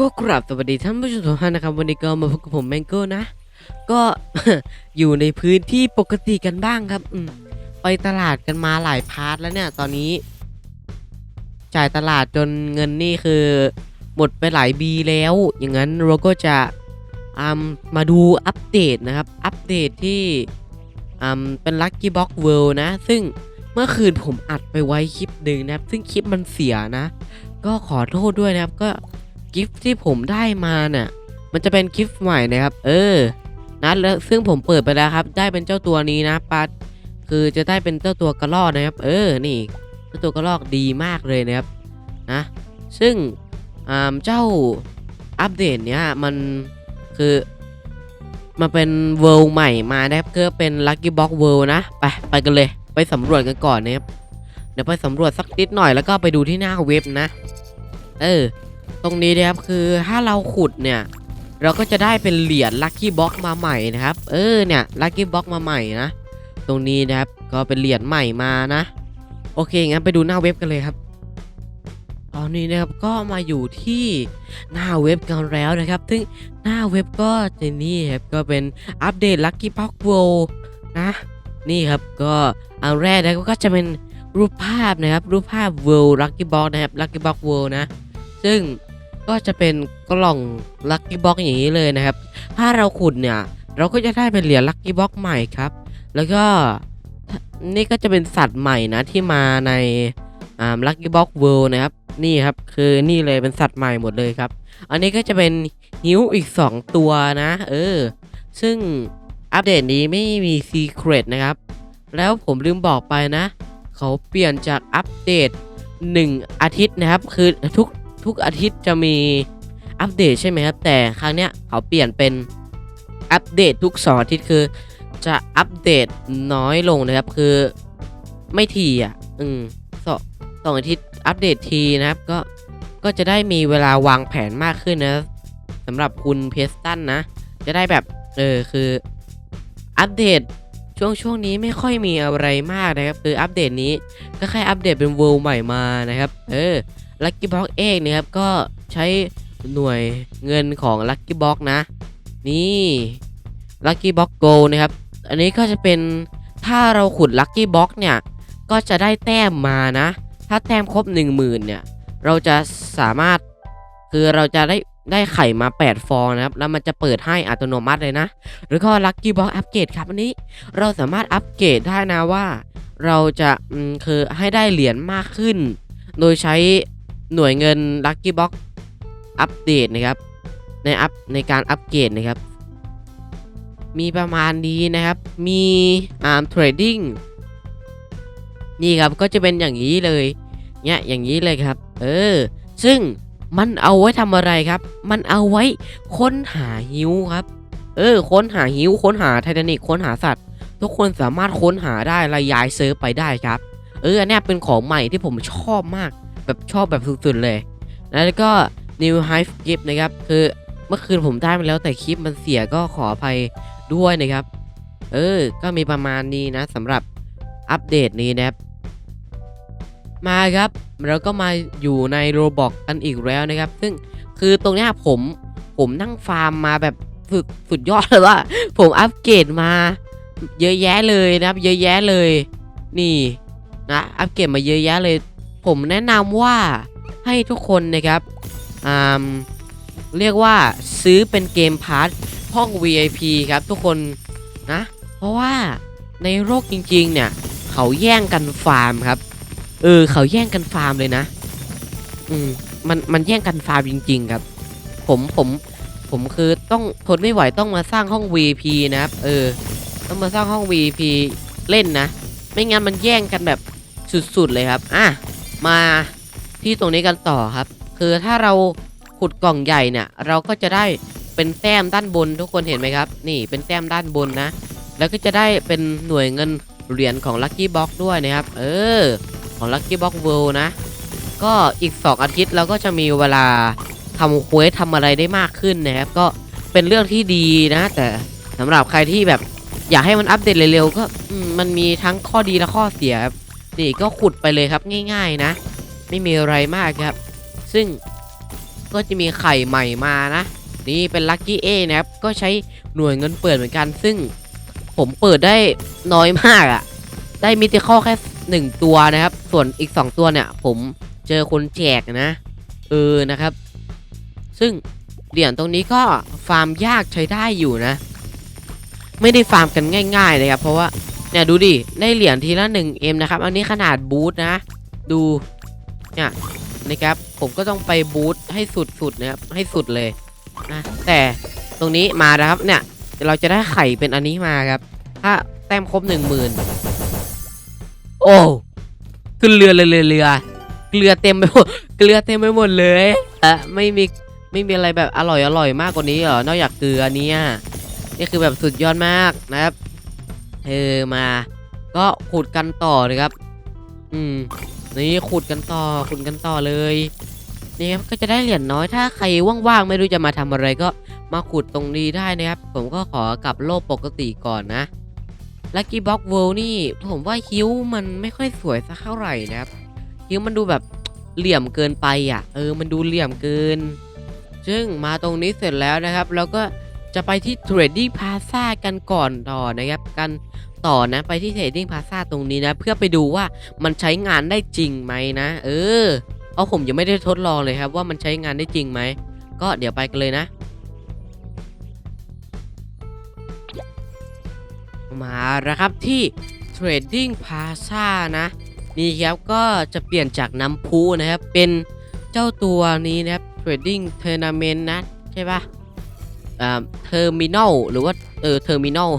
ก็กราบสวัสดีท่านผู้ชมทุกท่านนะครับ วันนี้ก็มาพบกับผมแมงโก้นะ ก็อยู่ในพื้นที่ปกติกันบ้างครับ อืมไปตลาดกันมาหลายพาร์ทแล้วเนี่ย ตอนนี้ จ่ายตลาดจนเงินนี่คือ หมดไปหลายบีแล้ว อย่างนั้นเราก็จะอืมมาดูอัปเดตนะครับ อัปเดตที่อืมเป็น Lucky Box World นะ ซึ่งเมื่อคืนผมอัดไปไว้คลิปหนึ่งนะครับ ซึ่งคลิปมันเสียนะ ก็ขอโทษด้วยนะครับ ก็ กิฟต์ที่ผมได้มาเนี่ยมันจะเป็นกิฟต์ใหม่นะครับ เออนะแล้วซึ่งผมเปิดไปแล้วครับ ได้เป็นเจ้าตัวนี้นะปัดคือจะได้เป็นเจ้าตัวกระรอกนะครับ เออนี่เจ้าตัวกระรอกดีมากเลยนะครับนะซึ่งเจ้าอัปเดตเนี้ยมันคือมาเป็นเวิลด์ใหม่มานะครับก็เป็น Lucky Box World นะไปไปกันเลยไปสำรวจกันก่อนนะครับเดี๋ยวไปสำรวจสักนิดหน่อยแล้วก็ไปดูที่หน้าเว็บนะ เออ ตรงนี้นะครับคือถ้าเราขุดเนี่ย เราก็จะได้เป็นเหรียญลัคกี้บ็อกมาใหม่นะครับ เออเนี่ยลัคกี้บ็อกมาใหม่นะ ตรงนี้นะครับก็เป็นเหรียญใหม่มานะ โอเคงั้นไปดูหน้าเว็บกันเลยครับตอนนี้นะครับก็มาอยู่ที่หน้าเว็บกันแล้วนะครับ ซึ่งหน้าเว็บก็จะนี่ครับก็เป็นอัปเดต Lucky Box World นะ นี่ครับก็อันแรกนะก็จะเป็นรูปภาพนะครับ รูปภาพ World Lucky Box นะครับ Lucky Box World นะ ซึ่งก็จะเป็นกล่อง Lucky Box อกอย่างนี้เลยนะครับ ถ้าเราขุดเนี่ย เราก็จะได้เป็นเหรียญ Lucky Box ใหม่ครับ แล้วก็นี่ก็จะเป็นสัตว์ใหม่นะที่มาในอ่า Lucky Box World นะครับ นี่ครับคือนี่เลยเป็นสัตว์ใหม่หมดเลยครับ อันนี้ก็จะเป็นฮิวอีก 2 ตัวนะ เออ ซึ่งอัปเดตนี้ไม่มีซีเครตนะครับ แล้วผมลืมบอกไปนะ เขาเปลี่ยนจากอัปเดต 1 อาทิตย์นะครับ คือทุก ทุกอาทิตย์จะมีอัปเดตใช่ไหมครับ แต่ครั้งเนี้ยเขาเปลี่ยนเป็นอัปเดตทุกสองอาทิตย์คือจะอัปเดตน้อยลงนะครับคือไม่ทีอะอืมสองสองอาทิตย์อัปเดตทีนะครับก็ก็จะได้มีเวลาวางแผนมากขึ้นนะสำหรับคุณเพสตันนะ จะได้แบบเออคืออัปเดตช่วงช่วงนี้ไม่ค่อยมีอะไรมากนะครับ คืออัปเดตนี้ก็แค่อัปเดตเป็นเวิลด์ใหม่มานะครับ เออ Lucky Box เองนะครับก็ใช้หน่วยเงินของ Lucky Box นะ นี่ Lucky Box Go นะครับ อันนี้ก็จะเป็นถ้าเราขุด Lucky Box เนี่ย ก็จะได้แต้มมานะ ถ้าแต้มครบ 10,000เนี่ย เราจะสามารถคือเราจะได้ได้ไข่มา 8 ฟองนะครับ แล้วมันจะเปิดให้อัตโนมัติเลยนะ หรือก็ Lucky Box อัปเกรดครับอันนี้เราสามารถอัปเกรดได้นะว่า เราจะคือให้ได้เหรียญมากขึ้น โดยใช้ หน่วยเงิน Lucky Box อัปเดตนะครับ ในอัพในการอัปเกรดนะครับ มีประมาณนี้นะครับ มีอาร์มเทรดดิ้งนี่ครับก็จะเป็นอย่างนี้เลยเนี่ยอย่างนี้เลยครับ เออ ซึ่งมันเอาไว้ทำอะไรครับ มันเอาไว้ค้นหาหิวครับ เออ ค้นหาหิวค้นหาไททานิกค้นหาสัตว์ ทุกคนสามารถค้นหาได้และยายเซิร์ฟไปได้ครับ เอออันเนี้ยเป็นของใหม่ที่ผมชอบมาก แบบชอบแบบสุดๆเลย แล้วก็ New Hive Gift นะครับ คือเมื่อคืนผมได้มาแล้วแต่คลิปมันเสียก็ขออภัยด้วยนะครับ เออ ก็มีประมาณนี้นะสำหรับอัปเดตนี้นะครับ มาครับเราก็มาอยู่ในโรบอกกันอีกแล้วนะครับ ซึ่งคือตรงนี้ผมผมนั่งฟาร์มมาแบบฝึกสุดยอดเลยว่า ผมอัปเกรดมา เยอะแยะเลยนะครับ เยอะแยะเลย นี่นะอัปเกรดมาเยอะแยะเลย ผมแนะนำว่าให้ทุกคนนะครับเรียกว่าซื้อเป็นเกมพาร์ทห้อง VIP ครับทุกคนนะ เพราะว่าในโลกจริงๆ เนี่ย เขาแย่งกันฟาร์มครับ เออ เขาแย่งกันฟาร์มเลยนะ อืมมันมันแย่งกันฟาร์มจริง ๆ ครับ ผมผมผมคือต้องทนไม่ไหวต้องมาสร้างห้อง VIP นะครับ เออ ต้องมาสร้างห้อง VIP เล่นนะ ไม่งั้นมันแย่งกันแบบสุดๆเลยครับ อะ มาที่ตรงนี้กันต่อครับ คือถ้าเราขุดกล่องใหญ่เนี่ย เราก็จะได้เป็นแต้มด้านบนทุกคนเห็นไหมครับ นี่เป็นแต้มด้านบนนะ แล้วก็จะได้เป็นหน่วยเงินเหรียญของ Lucky Box ด้วยนะครับ เออ ของ Lucky Box World นะ ก็อีก 2 อาทิตย์เราก็จะมีเวลาทำควสทำอะไรได้มากขึ้นนะครับ ก็เป็นเรื่องที่ดีนะ แต่สำหรับใครที่แบบอยากให้มันอัปเดตเร็วๆก็มมันมีทั้งข้อดีและข้อเสียครับ นี่ก็ขุดไปเลยครับง่าย ๆนะ ไม่มีอะไรมากครับ ซึ่งก็จะมีไข่ใหม่มานะ นี่เป็นลัคกี้เอนะครับ ก็ใช้หน่วยเงินเปิดเหมือนกัน ซึ่งผมเปิดได้น้อยมากอะ่ะ ได้มิติข้อแค่หนึ่งตัวนะครับ ส่วนอีก 2 ตัวเนี่ย ผมเจอคนแจกนะ เออนะครับ ซึ่งเหรียญตรงนี้ก็ฟาร์มยากใช้ได้อยู่นะ ไม่ได้ฟาร์มกันง่าย ๆ เลยครับ เพราะว่า เนี่ยดูดิได้เหรียญทีละ 1M นะครับ อันนี้ขนาดบูทนะ ดูเนี่ยนะครับผมก็ต้องไปบูทให้สุดๆนะครับให้สุดเลยนะแต่ตรงนี้มานะครับเนี่ยเราจะได้ไข่เป็นอันนี้มาครับ ถ้าแต้มครบหนึ่งหมื่นโอ้ขึ้นเรือเลยเลยเรือเกลือเต็มไปหมดเกลือเต็มไปหมดเลยอะไม่มีไม่มีอะไรแบบอร่อยอร่อยมากกว่านี้เหรอนอกจากเกลือเนี่ยนี่คือแบบสุดยอดมากนะครับ เออมา ก็ขุดกันต่อเลยครับ อืม นี่ขุดกันต่อขุดกันต่อเลยนี่ครับก็จะได้เหรียญน้อยถ้าใครว่างๆไม่รู้จะมาทำอะไรก็มาขุดตรงนี้ได้นะครับ ผมก็ขอกลับโลกปกติก่อนนะ Lucky Box World นี่ผมว่าฮิวมันไม่ค่อยสวยสักเท่าไหร่นะครับฮิวมันดูแบบเหลี่ยมเกินไปอะ เออมันดูเหลี่ยมเกิน ซึ่งมาตรงนี้เสร็จแล้วนะครับแล้วก็ จะไปที่ Trading Plaza กันก่อนต่อนะครับกันต่อนะไปที่ Trading Plaza ตรงนี้นะ เพื่อไปดูว่ามันใช้งานได้จริงไหมนะ เออเอาะผมยังไม่ได้ทดลองเลยครับ ว่ามันใช้งานได้จริงไหมก็เดี๋ยวไปกันเลยนะ มาแล้วครับที่ Trading Plaza นะ นี่ครับก็จะเปลี่ยนจากน้ำพุนะครับ เป็นเจ้าตัวนี้นะครับ Trading Tournament นะ ใช่ปะ อ่า Terminal หรือว่าเออ Terminal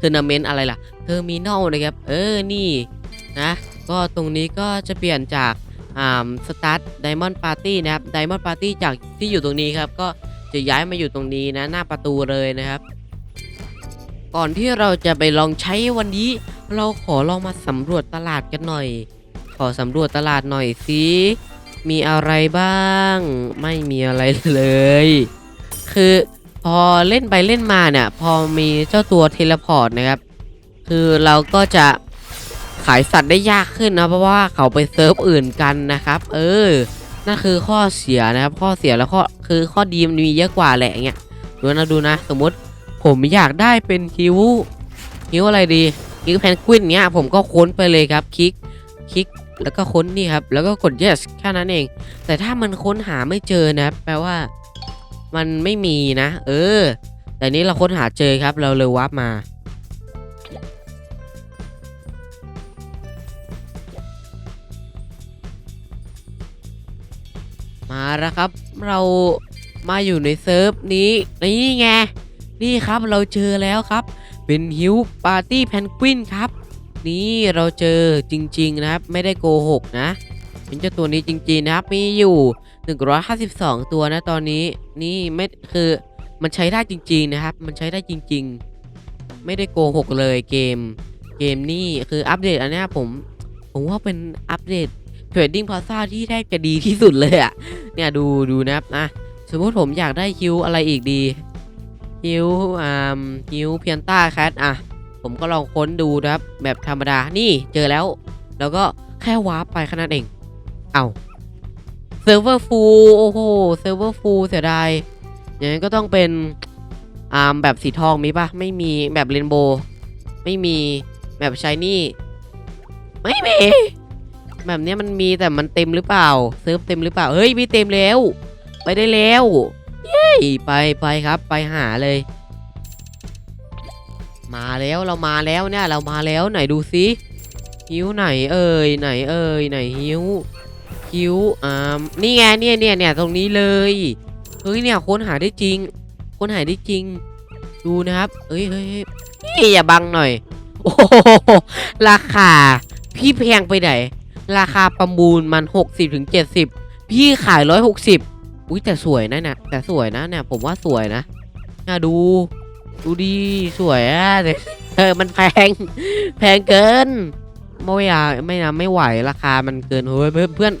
Tournament อะไรล่ะ Terminal นะครับเออนี่นะก็ตรงนี้ก็จะเปลี่ยนจากอ่า Start Diamond Party นะครับ Diamond Party จากที่อยู่ตรงนี้ครับก็จะย้ายมาอยู่ตรงนี้นะหน้าประตูเลยนะครับ ก่อนที่เราจะไปลองใช้วันนี้ เราขอลองมาสำรวจตลาดกันหน่อย ขอสำรวจตลาดหน่อยสิมีอะไรบ้าง ไม่มีอะไรเลย คือ พอเล่นไปเล่นมาเนี่ย พอมีเจ้าตัวเทเลพอร์ตนะครับ คือเราก็จะขายสัตว์ได้ยากขึ้นนะ เพราะว่าเขาไปเซิร์ฟอื่นกันนะครับ เออ นั่นคือข้อเสียนะครับ ข้อเสียแล้วข้อคือข้อดีมันมีเยอะกว่าแหละเงี้ย ดูนะดูนะ สมมติผมอยากได้เป็นคิวคิวอะไรดีคิวแพนกวินเงี้ยผมก็ค้นไปเลยครับ คลิก คลิก แล้วก็ค้นนี่ครับ แล้วก็กด yes แค่นั้นเอง แต่ถ้ามันค้นหาไม่เจอนะแปลว่า มันไม่มีนะ เออ แต่นี้เราค้นหาเจอครับ เราเลยวับมา มาแล้วครับ เรามาอยู่ในเซิร์ฟนี้ นี่ไง นี่ครับเราเจอแล้วครับ เป็นฮิวปาร์ตี้แพนกวินครับ นี่เราเจอจริง ๆ นะครับ ไม่ได้โกหกนะ เป็นเจ้าตัวนี้จริงๆนะครับ มีอยู่ 152 ตัวนะตอนนี้นี่ไม่คือมันใช้ได้จริง ๆนะครับ มันใช้ได้จริง ๆ ไม่ได้โกหกเลยเกม เกมนี่คืออัปเดตอันนี้ผมผมว่าเป็นอัปเดต Trading Plaza ที่แทบจะดีที่สุดเลยอะเนี่ยดูดูนะครับนะสมมติผมอยากได้คิวอะไรอีกดีคิวอ่าคิวเพียนต้าแคทอะผมก็ลองค้นดูนะครับแบบธรรมดานี่เจอแล้ว แล้วก็แค่วาร์ปไปแค่นั้นเอง เอาเซิร์ฟเวอร์ฟูลโอ้โหเซิร์ฟเวอร์ฟูลเสียดายอย่างนั้นก็ต้องเป็นอ่าแบบสีทองมีปะไม่มีแบบเรนโบว์ไม่มีแบบชายนี่ ไม่มี แบบเนี้ยมันมีแต่มันเต็มหรือเปล่า เซิร์ฟเต็มหรือเปล่า เฮ้ยมีเต็มแล้ว ไปได้แล้วเย้ไปไปครับ ไปหาเลย มาแล้วเรามาแล้วเนี่ย เรามาแล้วไหนดูซิหิวไหนเอ่ยไหนเอ่ยไหนหิว หิวอ่านี่ไงเนี่ยเนี่ยเนี่ยตรงนี้เลยเฮ้ยเนี่ยค้นหาได้จริง ค้นหาได้จริง ดูนะครับเอ้ยเฮ้ยเฮ้ยพี่อย่าบังหน่อยโอ้โหราคา พี่แพงไปไหน ราคาประมูลมัน 60ถึง70 พี่ขาย 160 อุ้ยแต่สวยนะเนี่ยแต่สวยนะเนี่ยผมว่าสวยนะน่าดู ดูดีสวยอะแต่เออมันแพง แพงเกินไม่อยากไม่นะไม่ไหวราคามันเกินเฮ้ยเพื่อน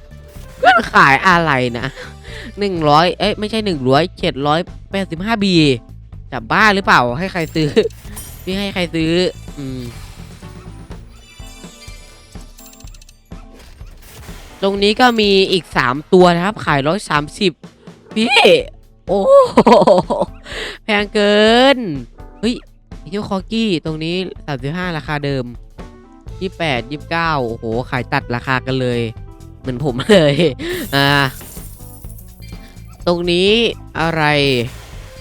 เพื่อนขายอะไรนะหนึ่งร้อยเอ้ยไม่ใช่หนึ่งร้อยเจ็ดร้อยแปดสิบห้าบีจะบ้าหรือเปล่าให้ใครซื้อ พี่ให้ใครซื้อ อืม ตรงนี้ก็มีอีก3ตัวนะครับ ขาย130พี่ โอ้โหแพงเกิน เฮ้ยฮิวคอกี้ตรงนี้สามสิบห้าราคาเดิมยี่แปดยี่เก้าโอ้โห ขายตัดราคากันเลย เหมือนผมเลย อ่า ตรงนี้อะไร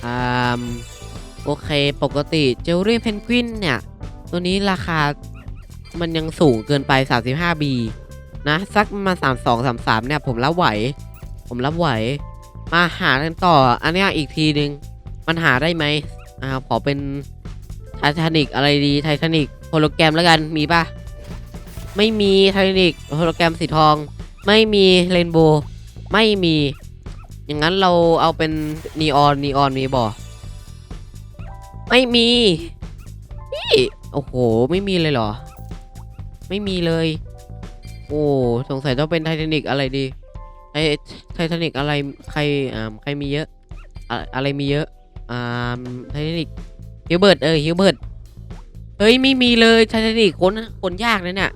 อ่า โอเค ปกติเจลลี่เพนกวินเนี่ย ตัวนี้ราคา มันยังสูงเกินไป 35B นะ สักมา32 33 เนี่ย ผมรับไหว ผมรับไหว มาหากันต่อ อันเนี้อีกทีนึง มันหาได้ไหมอ่า ขอเป็นไททานิกอะไรดี ไททานิกโฮโลแกรมแล้วกัน มีปะไม่มีไททานิกโฮโลแกรมสีทอง ไม่มีเรนโบว์ไม่มี อย่างนั้นเราเอาเป็นนีออนนีออนมีบ่ไม่มีพี่โอ้โห ไม่มีเลยเหรอ ไม่มีเลย โอ้สงสัยต้องเป็นไททานิกอะไรดีไทไททานิกอะไรใครอ่าใครมีเยอะ อะอะไรมีเยอะอ่าไททานิกฮิวเบิร์ตเออฮิวเบิร์ตเฮ้ยไม่มีเลยไททานิกคนคนยากนะเนี่ย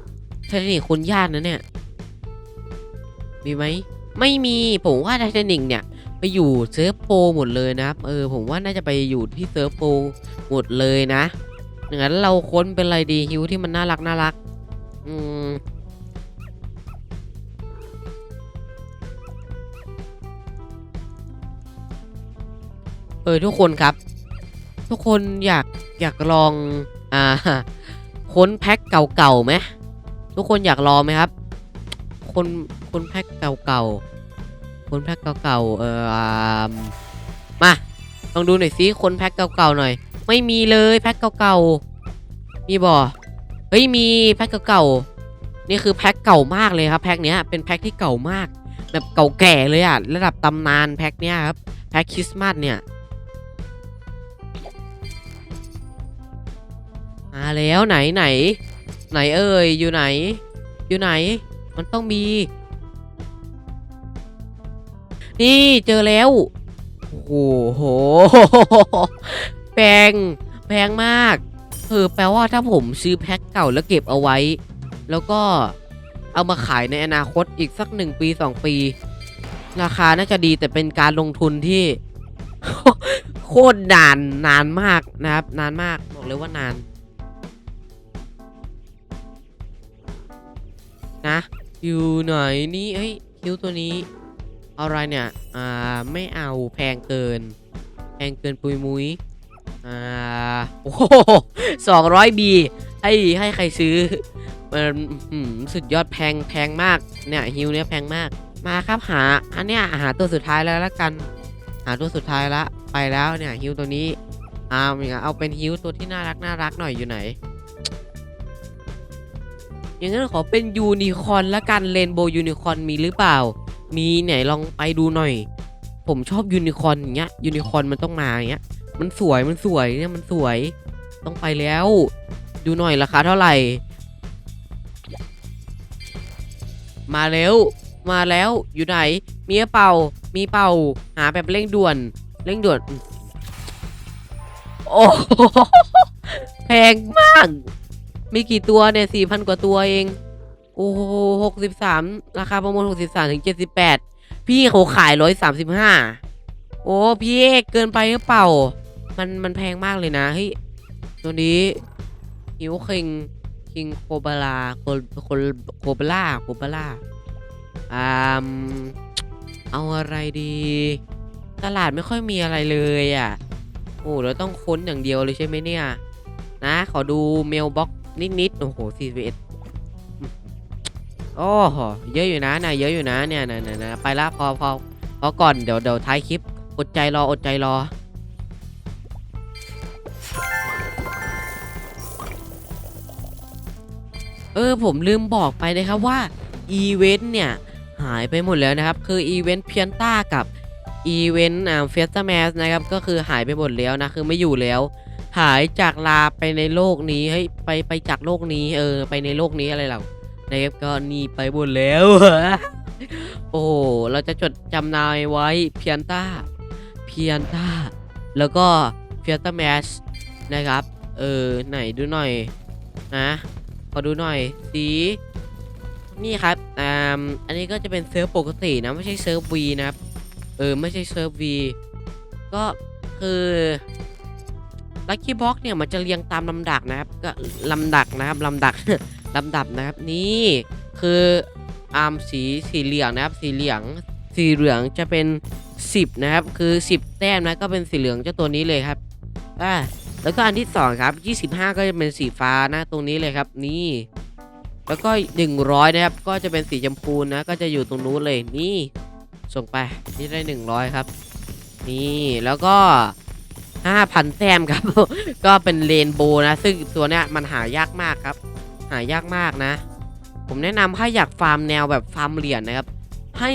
ไททานิกคนยากนะเนี่ย มีไหมไม่มีผมว่าไททานิกเนี่ยไปอยู่เซิร์ฟโปหมดเลยนะครับเออผมว่าน่าจะไปอยู่ที่เซิร์ฟโปหมดเลยนะงนั้นเราค้นเป็นอะไรดีฮิวที่มันน่ารักน่ารักอืมเออทุกคนครับ ทุกคนอยากอยากลองอ่าค้นแพ็คเก่าๆไหมทุกคนอยากลองไหมครับ คนคนแพ็คเก่าๆคนแพ็คเก่าๆเอออ่ามาลองดูหน่อยสิคนแพ็คเก่าๆหน่อย ไม่มีเลยแพ็คเก่าๆมีบ่เฮ้ยมีแพ็คเก่าๆนี่คือแพ็คเก่ามากเลยครับแพ็คเนี้ยเป็นแพ็คที่เก่ามาก แบบเก่าแก่เลยอะระดับตำนานแพ็คเนี้ยครับแพ็คคริสต์มาสเนี่ยมาแล้วไหนไหน ไหนเอ่ยอยู่ไหน อยู่ไหน มันต้องมี นี่เจอแล้ว โอ้โหแพงแพงมากเออแปลว่าถ้าผมซื้อแพ็คเก่าแล้วเก็บเอาไว้ แล้วก็เอามาขายในอนาคตอีกสักหนึ่งปีสองปี ราคาน่าจะดีแต่เป็นการลงทุนที่ โคตรนานนานมากนะครับ นานมากบอกเลยว่านาน นะ อยู่ไหนนี่เฮ้ยคิวตัวนี้อะไรเนี่ย อ่า ไม่เอาแพงเกิน แพงเกินปุยมุยอ่า โอ้โหสองร้อยบีให้ให้ใครซื้อ มันสุดยอดแพงแพงมาก เนี่ยฮิวเนี่ยแพงมาก มาครับหา อันเนี้ยหาตัวสุดท้ายแล้วละกัน หาตัวสุดท้ายละ ไปแล้วเนี่ยฮิวตัวนี้เอาเอาเป็นฮิวตัวที่น่ารักน่ารักหน่อยอยู่ไหน อย่างนั้นขอเป็นยูนิคอนละกันเรนโบว์ยูนิคอนมีหรือเปล่า มีไหนลองไปดูหน่อย ผมชอบยูนิคอนอย่างเงี้ยยูนิคอนมันต้องมาอย่างเงี้ยมันสวยมันสวยเนี่ยมันสวยต้องไปแล้ว ดูหน่อยราคาเท่าไหร่ มาแล้วมาแล้วอยู่ไหน มีเปล่า มีเปล่า หาแบบเร่งด่วน เร่งด่วน โอ้โหแพงมาก มีกี่ตัวเนี่ยสี่พันกว่าตัวเอง โอ้โหหกสิบสามราคาประมูลหกสิบสามถึงเจ็ดสิบแปดพี่เขาขายร้อยสามสิบห้าโอ้พี่เอกเกินไปหรือเปล่า มันมันแพงมากเลยนะเฮ้ยตัวนี้ฮิวคิงคิงโคบาลาโคโคโคบาลาโคบาลาอ่าเอาอะไรดี ตลาดไม่ค่อยมีอะไรเลยอะโอ้เราต้องค้นอย่างเดียวเลยใช่ไหมเนี่ย นะ ขอดูเมลบ็อก นิดๆโอ้โห41โอ้โหเยอะอยู่นะนะเยอะอยู่นะเนี่ยนะนะนะไปละพอพอพอก่อนเดี๋ยวเดี๋ยวท้ายคลิปอดใจรออดใจรอเออผมลืมบอกไปนะครับว่าอีเวนต์เนี่ยหายไปหมดแล้วนะครับ คืออีเวนต์เพียนต้ากับอีเวนต์อ่าเฟสต์แมสนะครับก็คือหายไปหมดแล้วนะคือไม่อยู่แล้ว หายจากลาไปในโลกนี้เฮ้ไปไปจากโลกนี้ เออ ไปในโลกนี้อะไรเรานะครับก็นี่ไปหมดแล้ว โอ้เราจะจดจำนายไว้เพียนต้าเพียนต้าแล้วก็เฟียตแมชนะครับ เออ ไหนดูหน่อยนะขอดูหน่อยสีนี่ครับอ่าอันนี้ก็จะเป็นเซิร์ฟปกตินะ ไม่ใช่เซิร์ฟวีนะครับ เออ ไม่ใช่เซิร์ฟวีก็คือ ลัคกี้บ็อกเนี่ยมันจะเรียงตามลำดับนะครับก็ลำดับนะครับลำดับลำดับนะครับนี่คืออาร์มสีสีเหลืองนะครับ สีเหลืองสีเหลืองจะเป็น 10 นะครับ คือ 10 แต้มนะก็เป็นสีเหลืองเจ้าตัวนี้เลยครับอ่าแล้วก็อันที่สองครับ 25 ก็จะเป็นสีฟ้านะตรงนี้เลยครับนี่ แล้วก็ 100 นะครับ ก็จะเป็นสีชมพูนะ ก็จะอยู่ตรงนู้นเลยนี่ ส่งไปนี่ได้ 100 ครับ นี่แล้วก็ 5,000แต้มครับ ก็เป็นเรนโบว์นะ ซึ่งตัวเนี้ยมันหายากมากครับ หายากมากนะ ผมแนะนำถ้าอยากฟาร์มแนวแบบฟาร์มเหรียญนะครับ ให้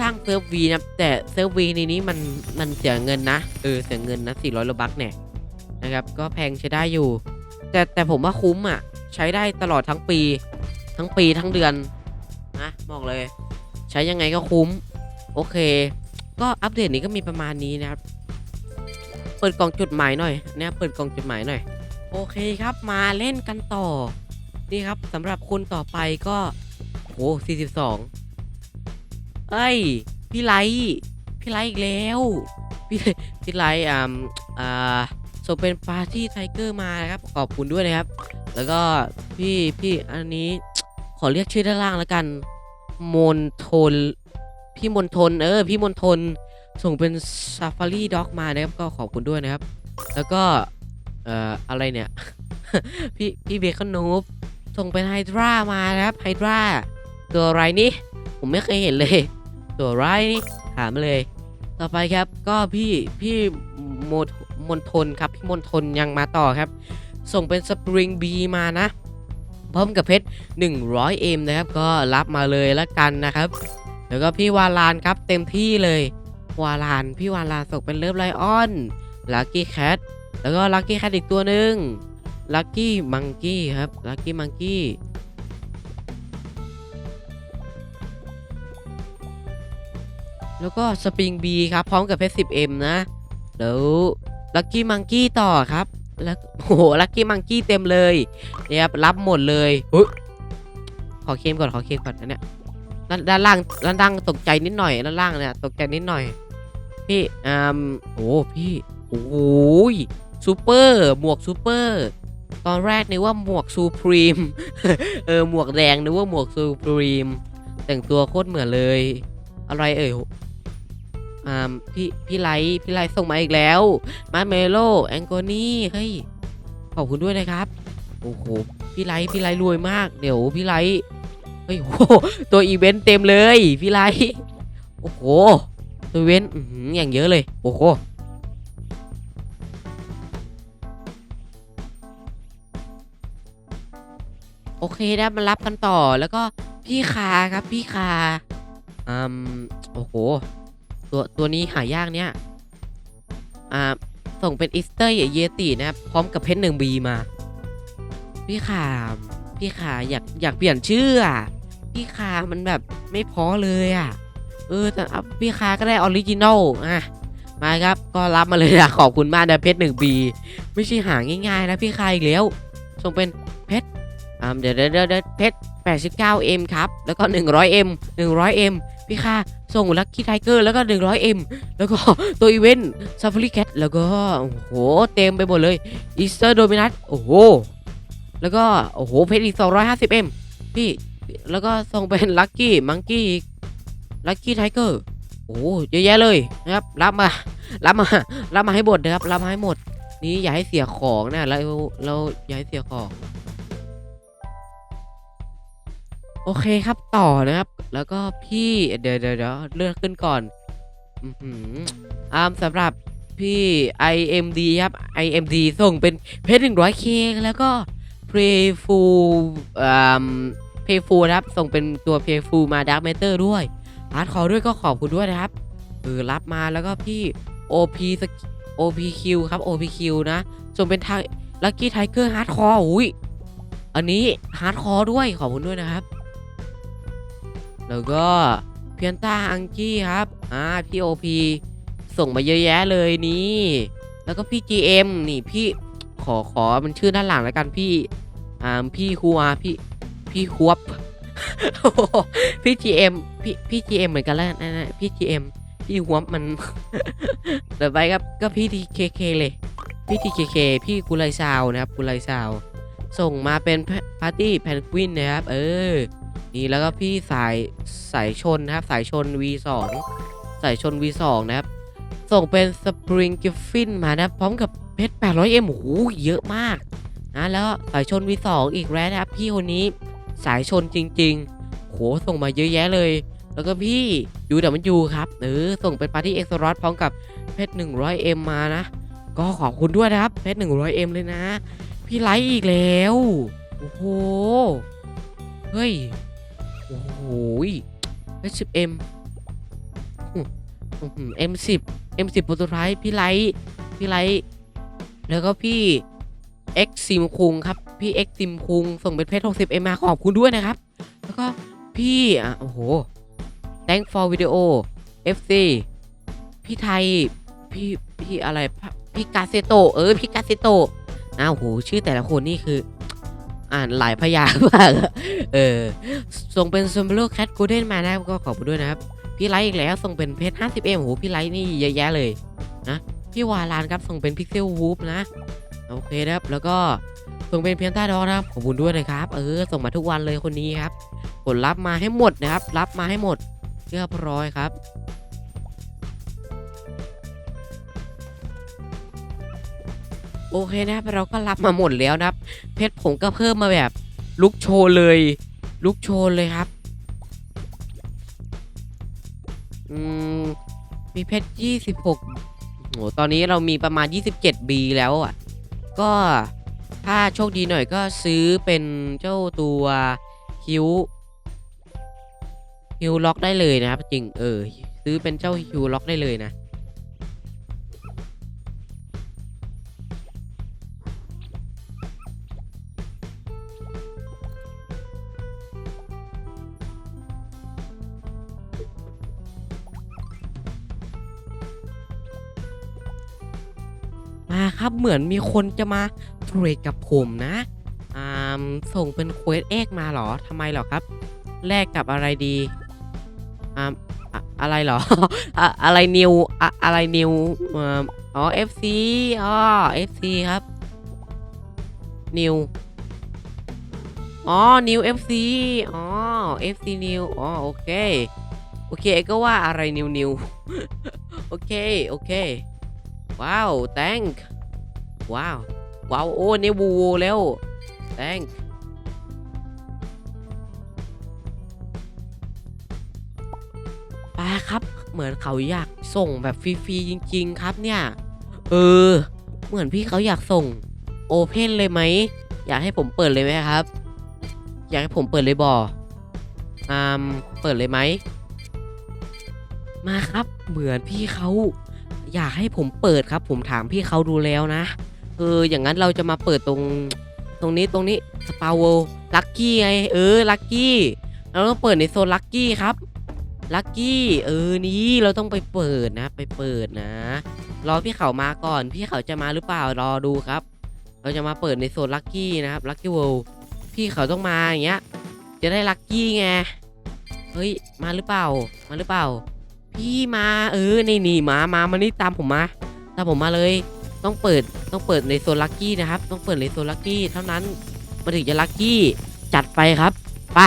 สร้างเซิร์ฟวีนะแต่เซิร์ฟวีในนี้มันมันเสียเงินนะเออเสียเงินนะ400โลบักเนี่ยนะครับ ก็แพงใช้ได้อยู่ แต่แต่ผมว่าคุ้มอะ ใช้ได้ตลอดทั้งปี ทั้งปีทั้งเดือนนะบอกเลย ใช้ยังไงก็คุ้ม โอเค ก็อัปเดตนี้ก็มีประมาณนี้นะครับ ปิดกล่องจดหมายหน่อยเนี่ยเปิดกล่องจดหมายหน่อย โอเคครับมาเล่นกันต่อ นี่ครับสำหรับคนต่อไปก็โห42เอ้ย พี่ไลท์พี่ไลท์อีกแล้ว พี่พี่ไลท์อ่าอ่าส่งเป็นปาร์ตี้ไทเกอร์มานะครับ ขอบคุณด้วยนะครับ แล้วก็พี่พี่อันนี้ขอเรียกชื่อด้านล่างแล้วกัน มนทน พี่มนทน เออ พี่มนทน ส่งเป็นซาฟารีด็อกมานะครับก็ขอบคุณด้วยนะครับ แล้วก็ เอ่อ อะไรเนี่ย พี่พี่เบคอนนูบส่งเป็นไฮดรามานะครับไฮดราตัวอะไรนี่ ผมไม่เคยเห็นเลย ตัวอะไรนี่ถามมาเลย ต่อไปครับก็พี่พี่โมมนทนครับ พี่มนทนยังมาต่อครับ ส่งเป็นสปริงบีมานะพร้อมกับเพชร 100M นะครับ ก็รับมาเลยละกันนะครับ แล้วก็พี่วาลานครับเต็มที่เลย วาลาน พี่วาลานส่งเป็นเลิฟไลออน ลักกี้แคท แล้วก็ลักกี้แคทอีกตัวหนึ่งลักกี้มังกี้ครับ ลักกี้มังกี้แล้วก็สปริงบีครับ พร้อมกับเพชร 10M นะ แล้วลักกี้มังกี้ต่อครับ แล้วโอ้โหลักกี้มังกี้เต็มเลยเนี่ยครับรับหมดเลยอุ๊ยขอเคมก่อนขอเคมก่อนอันเนี้ยด้านด้านล่างด้านล่างตกใจนิดหน่อยด้านล่างเนี่ยตกใจนิดหน่อย พี่อ่าโอ้พี่โอ้ยซูเปอร์หมวกซูเปอร์ตอนแรกนึกว่าหมวกซูพรีมเออหมวกแดงนึกว่าหมวกซูพรีมแต่งตัวโคตรเหมือนเลย อะไรเอ่ยอ่าพี่พี่ไลท์พี่ไลท์ส่งมาอีกแล้วมาเมโลแองโกนี่เฮ้ยขอบคุณด้วยนะครับโอ้โหพี่ไลท์พี่ไลท์รวยมากเดี๋ยวพี่ไลท์เฮ้ยโอ้โหตัวอีเวนต์เต็มเลยพี่ไลท์โอ้โห ตัวเวนต์อื้อหือย่างเยอะเลย โอ้โหโอเคนะมารับกันต่อแล้วก็พี่คาครับพี่คาอืมโอ้โห ตัวตัวนี้หายากเนี่ย อ่า ส่งเป็นอิสเตอร์เยตินะครับ พร้อมกับเพชรหนึ่งบีมา พี่ขาพี่ขาอยากอยากเปลี่ยนชื่ออะ พี่คามันแบบไม่พอเลยอะ ออแต่เอพี่คาก็ได้ออริจินอลอะมาครับก็รับมาเลยนะขอบคุณมากนะเพชรหนึ่งบีไม่ใช่หาง่ายๆนะพี่คาอีกแล้วส่งเป็นเพชรอ่าเดี๋ยวเดี๋ยวเดี๋ยวเพชร 89M ครับ แล้วก็ 100M 100M พี่ค่าส่งลัคกี้ไทเกอร์แล้วก็ 100M แล้วก็ตัวอีเวนต์ซาฟารีแคทแล้วก็โอ้โหเต็มไปหมดเลยอีสเตอร์โดมินัสโอ้โหแล้วก็โอ้โหเพชรอีก 250M พี่แล้วก็ส่งเป็นลัคกี้มังกี้ ลัคกี้ไทเกอร์โอ้เยอะแยะเลยนะครับ รับมา รับมา รับมาให้หมดนะครับ รับมาให้หมด นี่อย่าให้เสียของนะเราเราอย่าให้เสียของ โอเคครับต่อนะครับ แล้วก็พี่เดี๋ยวเดี๋ยวเดี๋ยวเลือกขึ้นก่อน อือหืออ่าสำหรับพี่ IMD ครับ IMD ส่งเป็นเพชร 100k แล้วก็ Playful อ่า Playful ครับ ส่งเป็นตัว Playful มา Dark Matter ด้วย พาร์ทคอด้วยก็ขอบคุณด้วยนะครับเออรับมาแล้วก็พี่ OP OPQ ครับ OPQ นะส่งเป็นทาง Lucky Tiger Hardcore อุ้ยอันนี้ฮาร์ดคอร์ด้วยขอบคุณด้วยนะครับ แล้วก็เพียนต้าอังกี้ครับอ่าพี่โอพีส่งมาเยอะแยะเลยนี่ แล้วก็พี่ GM นี่พี่ขอขอมันชื่อด้านหลังแล้วกันพี่อ่าพี่ครัวพี่พี่ควบ พี่ GM พี่พี่ GM เอ็มเหมือนกันแล้วนะนะพี่ GM พี่หัวมันเดี๋ยวไปครับก็พี่ทีเคเคเลย พี่ทีเคเคพี่กุไลซาวนะครับกุไลซาวส่งมาเป็นปาร์ตี้แพนกวินนะครับ เออ นี่แล้วก็พี่สายสายชนนะครับ สายชน V2 สายชน V2 นะครับ ส่งเป็นสปริงกิฟฟินมานะครับพร้อมกับเพชร 800M โอ้โหเยอะมากนะแล้วสายชน V2 อีกแล้วนะครับ พี่คนนี้ สายชนจริง ๆ โหส่งมาเยอะแยะเลย แล้วก็พี่ยูดับมันยูครับเออส่งเป็นปาร์ตี้เอ็กซ์รอพร้อมกับเพชร 100M มานะ ก็ขอบคุณด้วยนะครับเพชร 100M เลยนะ พี่ไลท์อีกแล้ว โอ้โห เฮ้ย โอ้โหเพชร 10M เอ็มสิบเอ็มสิบตัวสุดท้ายพี่ไลท์พี่ไลท์แล้วก็พี่ เอ็กซิมคุงครับ พี่เอ็กซิมคุงส่งเป็นเพชร60เอ็มาขอบคุณด้วยนะครับ แล้วก็พี่อะโอ้โห thank for video FC พี่ไทย พี่พี่อะไร พี่กาเซโตเออ พี่กาเซโตนะโอ้โห ชื่อแต่ละคนนี่คือ อ่านหลายพยางค์มากอะเออ ส่งเป็นซัมเบอร์แคทกูเดนมานะครับก็ขอบคุณด้วยนะครับ พี่ไลท์อีกแล้วส่งเป็นเพชร 50M โอ้โห พี่ไลท์นี่เยอะแยะเลยนะ พี่วาลานครับส่งเป็นพิกเซลวูฟนะ โอเคนะครับแล้วก็ส่งเป็นเพียนต้ดอนะครับขอบคุณด้วยนะครับ เออส่งมาทุกวันเลยคนนี้ครับกดรับมาให้หมดนะครับ รับมาให้หมดเรียบร้อยครับโอเคนะครับเราก็รับมาหมดแล้วนะครับ เพชรผมก็เพิ่มมาแบบลุกโชว์เลยลุกโชว์เลยครับอืมมีเพชรยี่สิบหกโหตอนนี้เรามีประมาณ 27บีแล้วอะ ก็ถ้าโชคดีหน่อยก็ซื้อเป็นเจ้าตัวฮิวฮิวล็อกได้เลยนะครับ จริงเออซื้อเป็นเจ้าฮิวล็อกได้เลยนะ ครับ เหมือนมีคนจะมาเทรดกับผมนะอ่าส่งเป็นเควสเอ็กมาเหรอทำไมเหรอครับ แลกกับอะไรดีอ่าอะไรเหรออะอะไรนิวอะอะไรนิวอ่าอ๋อ FC อ๋อ FC ครับนิวอ๋อ นิว FC อ๋อ FC นิวอ๋อ โอเค โอเค ก็ว่าอะไรนิวนิวโอเค โอเค ว้าว thank ว้าวว้าวโอ้เนี่วูวูแล้ว thank ไปครับ เหมือนเขาอยากส่งแบบฟรีๆจริง ๆ ครับเนี่ย เออ เหมือนพี่เขาอยากส่งโอเพนเลยไหม อยากให้ผมเปิดเลยไหมครับ อยากให้ผมเปิดเลยบออ่าเปิดเลยไหม มาครับ เหมือนพี่เขาอยากให้ผมเปิดครับ ผมถามพี่เขาดูแล้วนะ เอออย่างนั้นเราจะมาเปิดตรงตรงนี้ตรงนี้สปาโวลักกี้ไงเออลักกี้เราต้องเปิดในโซนลักกี้ครับลักกี้เออนี่เราต้องไปเปิดนะ ไปเปิดนะ รอพี่เขามาก่อนพี่เขาจะมาหรือเปล่ารอดูครับ เราจะมาเปิดในโซนลักกี้นะครับลักกี้เวลพี่เขาต้องมาอย่างเงี้ย จะได้ลักกี้ไงเฮ้ยมาหรือเปล่ามาหรือเปล่า พี่มาเออนี่นี่มามามานี่ตามผมมาตามผมมาเลย ต้องเปิดต้องเปิดในโซนลักกี้นะครับ ต้องเปิดในโซนลักกี้เท่านั้นมันถึงจะลักกี้จัดไปครับไป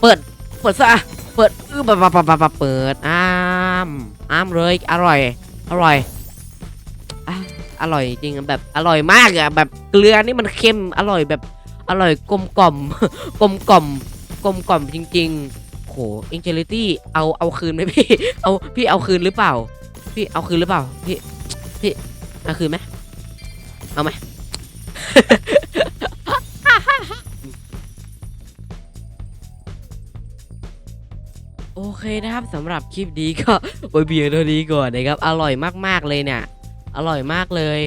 เปิดเปิดซะเปิดอื้อปะปะปะปะปะเปิดอ้ามอ้ามเลยอร่อย อร่อยอร่อยจริงแบบอร่อยมากอะแบบเกลือนี่มันเค็มอร่อยแบบอร่อยกลมกล่อมกลมกล่อมกลมกล่อมจริง ๆโหอินเจลิตี้เอาเอาคืนไหมพี่เอาพี่เอาคืนหรือเปล่า พี่เอาคืนหรือเปล่าพี่พี่ เอาคืนไหมเอาไหมโอเคนะครับสำหรับคลิปนี้ก็ไว้เบียร์เท่านี้ก่อนนะครับ อร่อยมากๆเลยเนี่ย อร่อยมากเลย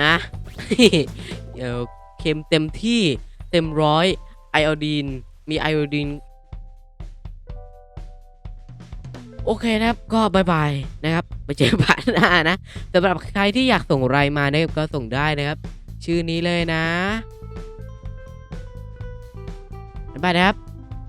นะเดี๋ยวเค็มเต็มที่เต็มร้อยไอโอดีน มีไอโอดีน โอเคนะครับก็บายบายนะครับไปเจอกันผ่านหน้านะสำหรับใครที่อยากส่งรมานะครับก็ส่งได้นะครับ ชื่อนี้เลยนะบายบายนะครับ